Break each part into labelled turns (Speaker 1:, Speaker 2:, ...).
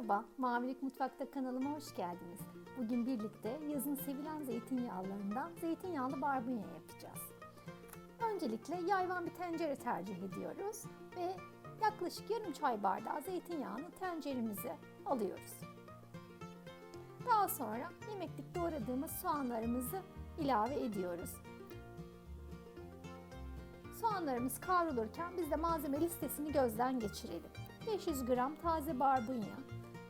Speaker 1: Merhaba, Mavilik Mutfak'ta kanalıma hoş geldiniz. Bugün birlikte yazın sevilen zeytinyağlarından zeytinyağlı barbunya yapacağız. Öncelikle yayvan bir tencere tercih ediyoruz ve yaklaşık yarım çay bardağı zeytinyağını tenceremize alıyoruz. Daha sonra yemeklik doğradığımız soğanlarımızı ilave ediyoruz. Soğanlarımız kavrulurken biz de malzeme listesini gözden geçirelim. 500 gram taze barbunya,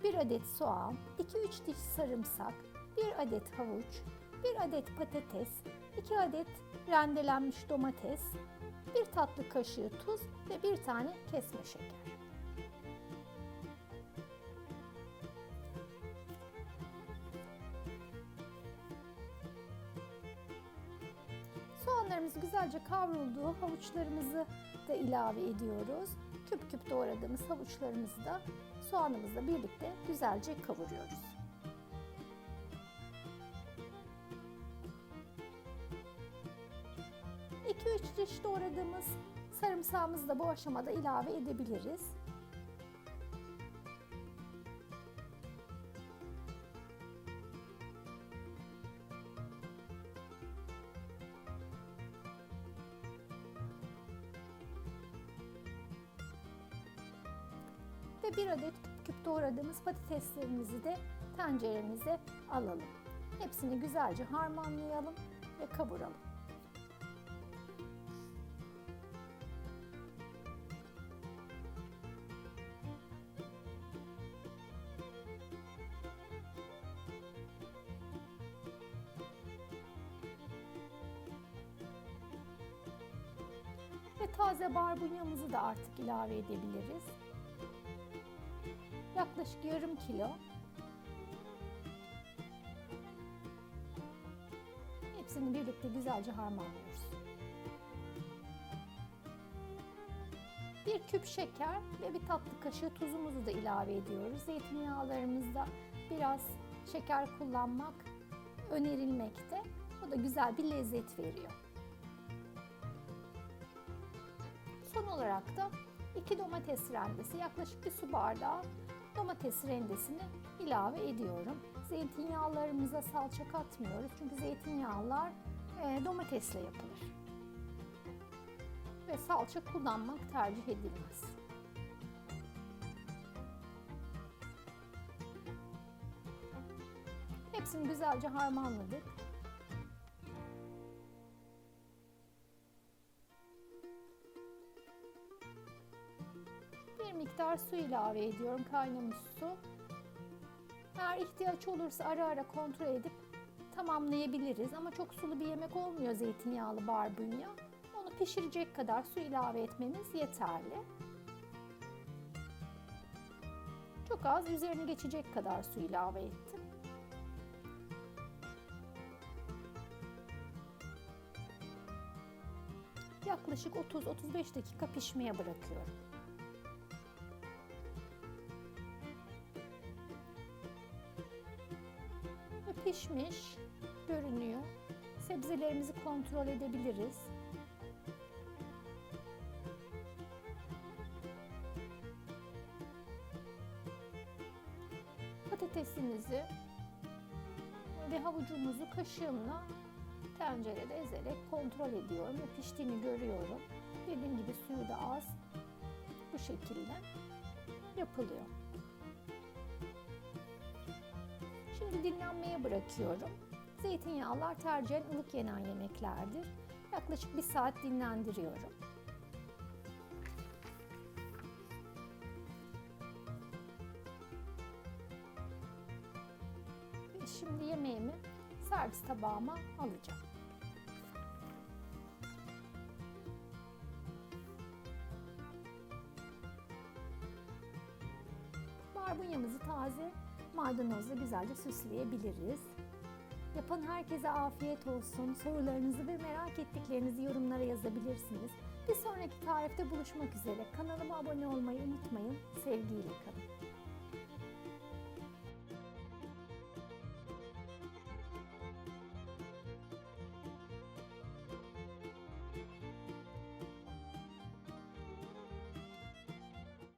Speaker 1: 1 adet soğan, 2-3 diş sarımsak, 1 adet havuç, 1 adet patates, 2 adet rendelenmiş domates, 1 tatlı kaşığı tuz ve 1 tane kesme şeker. Soğanlarımız güzelce kavruldu. Havuçlarımızı da ilave ediyoruz. Küp küp doğradığımız havuçlarımızı da soğanımızla birlikte güzelce kavuruyoruz. İki üç diş doğradığımız sarımsağımızı da bu aşamada ilave edebiliriz. Ve bir adet küp doğradığımız patateslerimizi de tenceremize alalım. Hepsini güzelce harmanlayalım ve kavuralım. Ve taze barbunyamızı da artık ilave edebiliriz yaklaşık yarım kilo. Hepsini birlikte güzelce harmanlıyoruz. Bir küp şeker ve bir tatlı kaşığı tuzumuzu da ilave ediyoruz. Zeytinyağlarımızda biraz şeker kullanmak önerilmekte. O da güzel bir lezzet veriyor. Son olarak da 2 domates rendesi yaklaşık bir su bardağı domates rendesini ilave ediyorum. Zeytinyağlarımıza salça katmıyoruz çünkü zeytinyağlar e, domatesle yapılır. Ve salça kullanmak tercih edilmez. Hepsini güzelce harmanladık. Miktar su ilave ediyorum kaynamış su. Eğer ihtiyaç olursa ara ara kontrol edip tamamlayabiliriz ama çok sulu bir yemek olmuyor zeytinyağlı barbunya. Onu pişirecek kadar su ilave etmemiz yeterli. Çok az üzerine geçecek kadar su ilave ettim. Yaklaşık 30-35 dakika pişmeye bırakıyorum. Pişmiş görünüyor. Sebzelerimizi kontrol edebiliriz. Patatesimizi ve havucumuzu kaşığımla tencerede ezerek kontrol ediyorum ve piştiğini görüyorum. Dediğim gibi suyu da az. Bu şekilde yapılıyor. Dinlenmeye bırakıyorum. Zeytinyağlar tercihen ılık yenen yemeklerdir. Yaklaşık bir saat dinlendiriyorum. Ve şimdi yemeğimi servis tabağıma alacağım. Barbunyamızı taze maydanozla güzelce süsleyebiliriz. Yapan herkese afiyet olsun. Sorularınızı ve merak ettiklerinizi yorumlara yazabilirsiniz. Bir sonraki tarifte buluşmak üzere. Kanalıma abone olmayı unutmayın. Sevgiyle kalın.